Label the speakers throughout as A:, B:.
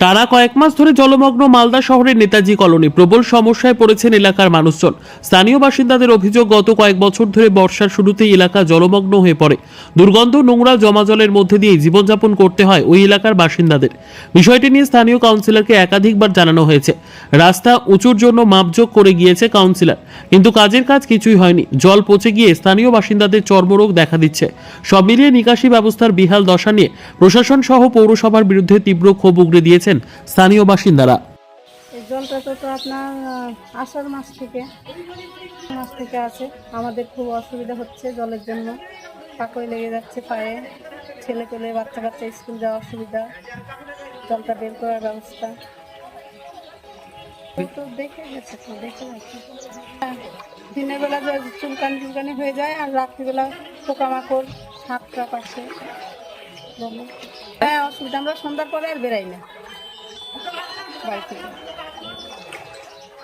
A: টানা কয়েক মাস ধরে জলমগ্ন মালদা শহরের নেতাজি কলোনি প্রবল সমস্যায় পড়েছেন এলাকার মানুষজন। স্থানীয় বাসিন্দাদের অভিযোগ, গত কয়েক বছর ধরে বর্ষার শুরুতেই এলাকা জলমগ্ন হয়ে পড়ে। দুর্গন্ধ, নোংরা জমা জলের মধ্যে দিয়ে জীবনযাপন করতে হয় ওই এলাকার বাসিন্দাদের। বিষয়টি নিয়ে স্থানীয় কাউন্সিলরকে একাধিকবার জানানো হয়েছে। রাস্তা উঁচুর জন্য মাপযোগ করে গিয়েছে কাউন্সিলর, কিন্তু কাজের কাজ কিছুই হয়নি। জল পচে গিয়ে স্থানীয় বাসিন্দাদের চর্মরোগ দেখা দিচ্ছে। সব মিলিয়ে নিকাশি ব্যবস্থার বিহাল দশা নিয়ে প্রশাসন সহ পৌরসভার বিরুদ্ধে তীব্র ক্ষোভ উগড়ে দিয়েছেন স্থানীয় বাসিন্দারা।
B: জলটা তো আপনার আষাঢ় মাস থেকে মাস থেকে আছে। আমাদের খুব অসুবিধা হচ্ছে জলের জন্য। পাকই লেগে যাচ্ছে পায়ে। ছেলে পেলে বাচ্চা কাচ্চা স্কুল যাওয়া অসুবিধা। জলটা বের করার ব্যবস্থা। তো দেখে গেছে তো দেখে গেছে। হ্যাঁ, দিনের বেলা চুলকানি চুলকানি হয়ে যায় আর রাত্রিবেলা পোকামাকড় সাপ টাপ আসে হ্যাঁ অসুবিধা। আমরা সন্ধ্যার পরে আর বেরাই না।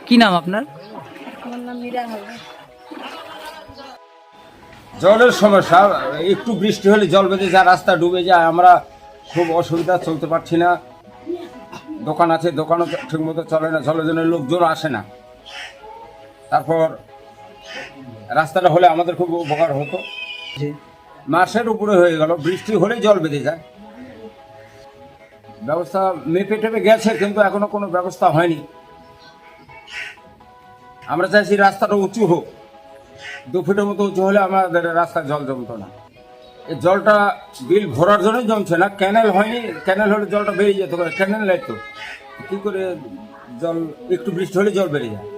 C: কি নাম আপনার?
B: আমার নাম মীরা হবে
D: জলের সমস্যা একটু বৃষ্টি হলে জল বেঁধে যায় রাস্তা ডুবে যায় আমরা খুব অসুবিধা চলতে পারছি না। দোকান আছে দোকানও ঠিক মতো চলে না জলের জন্য লোকজন আসে না। তারপর রাস্তাটা হলে আমাদের খুব উপকার হতো। মাসের উপরে হয়ে গেল বৃষ্টি হলে জল বেঁধে যায়। ব্যবস্থা মেপে টেপে গেছে, কিন্তু এখনও কোনো ব্যবস্থা হয়নি। আমরা চাইছি রাস্তাটা উঁচু হোক। দু ফুটের মতো উঁচু হলে আমাদের রাস্তায় জল জমতো না। এই জলটা বিল ভরার জন্যই জমছে না। ক্যানেল হয়নি, ক্যানেল হলে জলটা বেরিয়ে যেত ক্যানেল নাই তো। কী করে জল, একটু বৃষ্টি হলে জল বেরিয়ে যায়।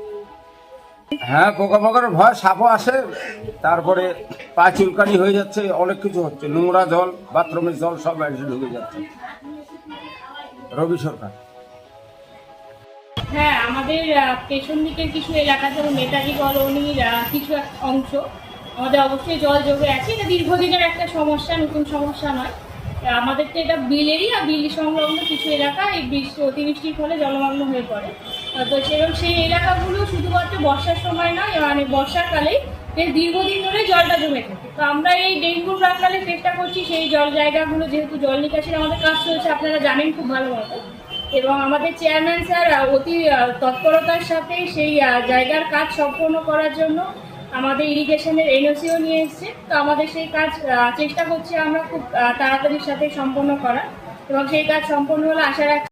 D: হ্যাঁ পোকামাকড়ের ভয়, সাপও আসে। তারপরে পা চুলকানি হয়ে যাচ্ছে, অনেক কিছু হচ্ছে। নোংরা জল, বাথরুমের জল সব ঢুকে যাচ্ছে। রবি সরকার।
E: হ্যাঁ আমাদের পেছন দিকের কিছু এলাকা, যেমন নেতাজি কলোনির কিছু অংশ, আমাদের অবশ্যই জল জমে আছে। এটা দীর্ঘদিনের একটা সমস্যা, নতুন সমস্যা নয়। আমাদের তো এটা বিলেরই আর বিল সংলগ্ন কিছু এলাকা, এই বৃষ্টি অতিবৃষ্টির ফলে জলমগ্ন হয়ে পড়ে। তো সেরকম সেই এলাকাগুলো শুধুমাত্র বর্ষার সময় নয় মানে বর্ষাকালেই দীর্ঘদিন ধরে জলটা জমে থাকে। তো আমরা এই ডেঙ্গু প্রাকালে চেষ্টা করছি সেই জল জায়গাগুলো, যেহেতু জল নিকাশির আমাদের কাজ চলছে, আপনারা জানেন খুব ভালো মতো। এবং আমাদের চেয়ারম্যান স্যার অতি তৎপরতার সাথে সেই জায়গার কাজ সম্পন্ন করার জন্য আমাদের ইরিগেশনের এনওসিও নিয়ে এসছে। তো আমাদের সেই কাজ চেষ্টা করছি আমরা খুব তাড়াতাড়ির সাথে সম্পন্ন করা এবং সেই কাজ সম্পন্ন হলে আশা রাখছি